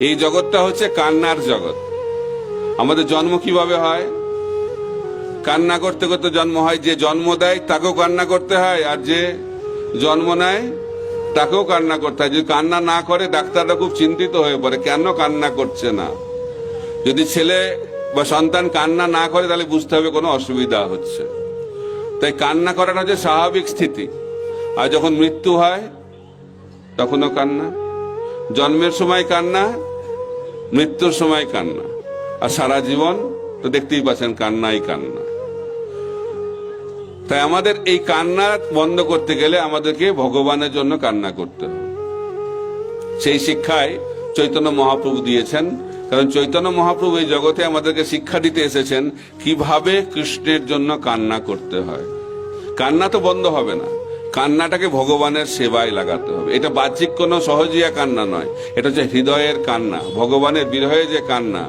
এই জগৎটা হচ্ছে কান্নার জগৎ। আমাদের জন্ম কীভাবে হয়? কান্না করতে করতে জন্ম হয়, যে জন্ম দেয় তাকেও কান্না করতে হয়, আর যে জন্ম নেয় তাকেও কান্না করতে হয়। যদি কান্না না করে, ডাক্তাররা খুব চিন্তিত হয়ে পড়ে, কেন কান্না করছে না? যদি ছেলে বা সন্তান কান্না না করে, তাহলে বুঝতে হবে কোনো অসুবিধা হচ্ছে। তাই কান্না করাটা হচ্ছে স্বাভাবিক স্থিতি। আর যখন মৃত্যু হয়, তখনও কান্না। জন্মের সময় কান্না মৃত্যুর সময় কান্না। আর সারা জীবন তো দেখতেই পাচ্ছেন কান্নাই কান্না। তাই আমাদের এই কান্না বন্ধ করতে গেলে আমাদেরকে ভগবানের জন্য কান্না করতে হবে। সেই শিক্ষায় চৈতন্য মহাপ্রভু দিয়েছেন। কারণ চৈতন্য মহাপ্রভু এই জগতে আমাদেরকে শিক্ষা দিতে এসেছেন, কীভাবে কৃষ্ণের জন্য কান্না করতে হয়। কান্না তো বন্ধ হবে না। কান্নাটাকে ভগবানের সেবায় লাগাতে হবে। এটা বাহ্যিক কোনো সহজিয়া কান্না নয়। এটা হচ্ছে হৃদয়ের কান্না, ভগবানের বিরহে যে কান্না।